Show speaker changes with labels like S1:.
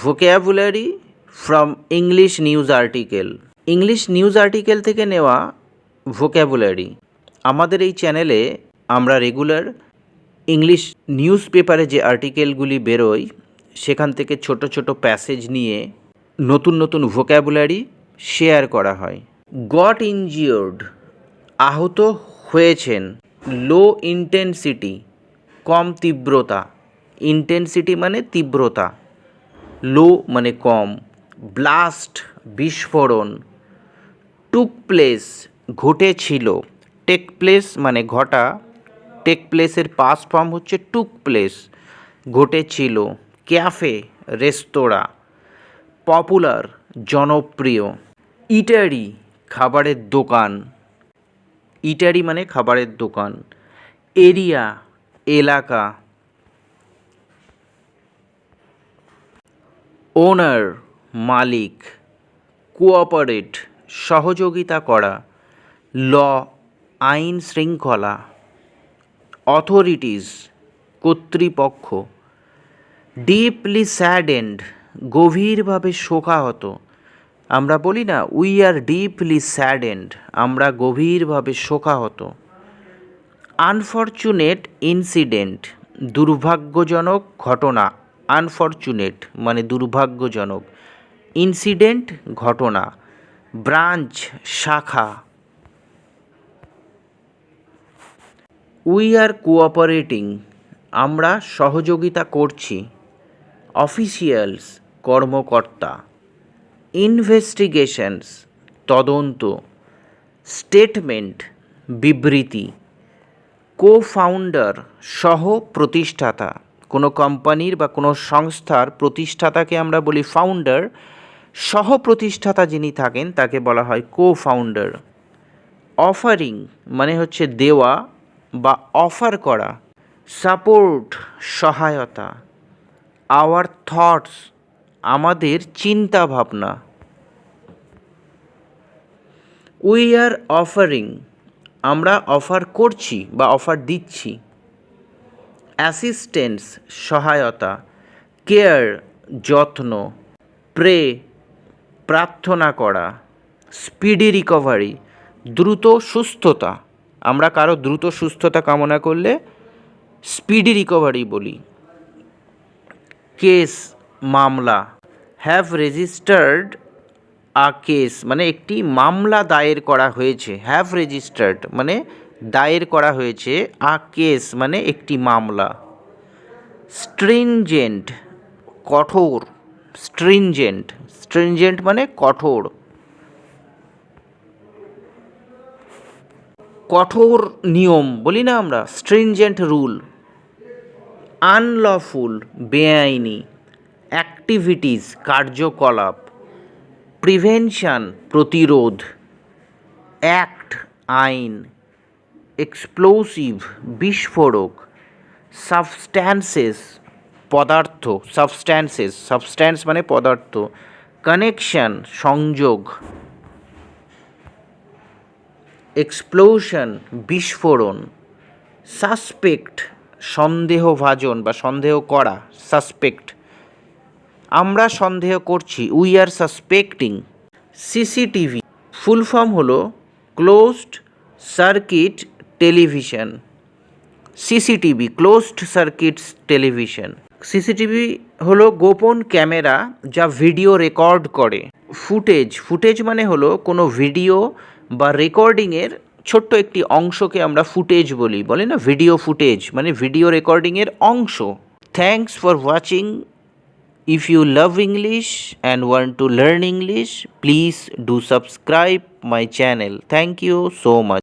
S1: Vocabulary from English news article English news article থেকে নেওয়া vocabulary আমাদের এই চ্যানেলে আমরা রেগুলার ইংলিশ নিউজ পেপারে যে আর্টিকেলগুলি বেরোয়, সেখান থেকে ছোট ছোট প্যাসেজ নিয়ে নতুন নতুন ভোক্যাবুলারি শেয়ার করা হয়। গট ইনজিওর্ড আহত হয়েছেন লো ইন্টেন্সিটি কম তীব্রতা। ইন্টেন্সিটি মানে তীব্রতা। লো মানে কম। ব্লাস্ট, বিস্ফোরণ টুক প্লেস ঘটেছিল। টেক প্লেস মানে ঘটা। টেক প্লেসের পাস ফর্ম হচ্ছে টুক প্লেস ঘটেছিল। ক্যাফে রেস্তোরাঁ পপুলার জনপ্রিয়। ইটারি খাবারের দোকান। ইটারি মানে খাবারের দোকান। এরিয়া এলাকা। ওনার মালিক, কোঅপারেট, সহযোগিতা করা, ল, আইন শৃঙ্খলা, অথরিটিস, কর্তৃপক্ষ, ডিপলি স্যাডেন্ড গভীরভাবে শোকাহত। আমরা বলি না, উই আর ডিপলি স্যাডেন্ড আমরা গভীরভাবে শোকাহত। আনফর্চুনেট ইনসিডেন্ট, দুর্ভাগ্যজনক ঘটনা। আনফর্চুনেট মানে দুর্ভাগ্যজনক। ইনসিডেন্ট ঘটনা, ব্রাঞ্চ শাখা। উই আর কোঅপারেটিং, আমরা সহযোগিতা করছি। অফিসিয়ালস, কর্মকর্তা। ইনভেস্টিগেশনস, তদন্ত। স্টেটমেন্ট, বিবৃতি। কো ফাউন্ডার সহ প্রতিষ্ঠাতা কোনো কোম্পানির বা কোনো সংস্থার প্রতিষ্ঠাতাকে আমরা বলি ফাউন্ডার সহ প্রতিষ্ঠাতা যিনি থাকেন, তাকে বলা হয় কো ফাউন্ডার অফারিং মানে হচ্ছে দেওয়া বা অফার করা সাপোর্ট সহায়তা আওয়ার থটস আমাদের চিন্তা ভাবনা উই আর অফারিং আমরা অফার করছি বা অফার দিচ্ছি। অ্যাসিস্ট্যান্স সহায়তা কেয়ার যত্ন প্রে প্রার্থনা করা স্পিডি রিকভারি দ্রুত সুস্থতা। আমরা কারও দ্রুত সুস্থতা কামনা করলে স্পিডি রিকভারি বলি। কেস মামলা। হ্যাভ রেজিস্টার্ড আ কেস মানে একটি মামলা দায়ের করা হয়েছে। হ্যাভ রেজিস্টার্ড মানে দায়ের করা হয়েছে আ কেস মানে একটি মামলা। স্ট্রিনজেন্ট, কঠোর, স্ট্রিনজেন্ট স্ট্রিনজেন্ট মানে কঠোর। কঠোর নিয়ম বলি না আমরা, স্ট্রিনজেন্ট রুল। আনলফুল, বেআইনি, অ্যাক্টিভিটিস, কার্যকলাপ, প্রিভেনশন, প্রতিরোধ, অ্যাক্ট, আইন। এক্সপ্লোসিভ বিস্ফোরক সাবস্ট্যান্সেস পদার্থ সাবস্ট্যান্সেস সাবস্ট্যান্স মানে পদার্থ কানেকশন সংযোগ এক্সপ্লোশন বিস্ফোরণ সাসপেক্ট সন্দেহভাজন বা সন্দেহ করা সাসপেক্ট আমরা সন্দেহ করছি we are suspecting CCTV full form হলো closed circuit television CCTV closed circuits television. CCTV হলো গোপন ক্যামেরা যা ভিডিও রেকর্ড করে। ফুটেজ ফুটেজ মানে হলো কোনো ভিডিও বা রেকর্ডিংয়ের ছোট্ট একটি অংশকে আমরা ফুটেজ বলি। বলে না ভিডিও ফুটেজ মানে ভিডিও রেকর্ডিংয়ের অংশ। Thanks for watching If you love English and want to learn English, please do subscribe my channel. Thank you so much.